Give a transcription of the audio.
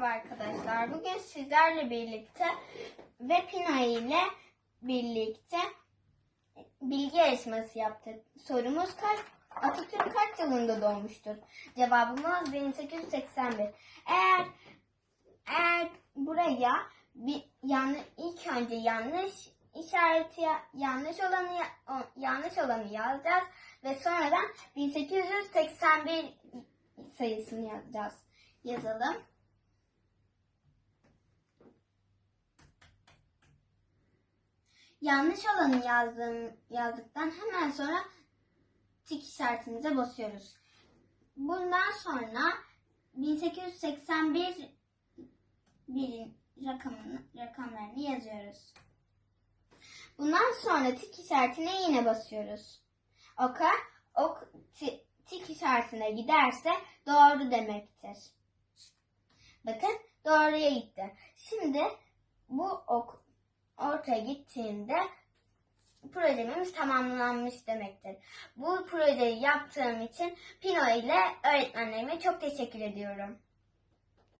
Merhaba arkadaşlar. Bugün sizlerle birlikte ve Pino ile birlikte bilgi yarışması yaptık. Sorumuz kaç? Atatürk kaç yılında doğmuştur? Cevabımız 1881. Eğer eğer buraya bir yanlış ilk önce yanlış işareti ya- yanlış olanı yanlış olanı yazacağız ve sonradan 1881 sayısını yazacağız. Yazalım. Yanlış olanı yazdım, yazdıktan hemen sonra tik işaretimize basıyoruz. Bundan sonra 1881 bir rakamını, rakamlarını yazıyoruz. Bundan sonra tik işaretine yine basıyoruz. Oka, ok ti- tik işaretine giderse doğru demektir. Bakın doğruya gitti. Şimdi bu ok ortaya gittiğinde projemiz tamamlanmış demektir. Bu projeyi yaptığım için Pino ile öğretmenlerime çok teşekkür ediyorum.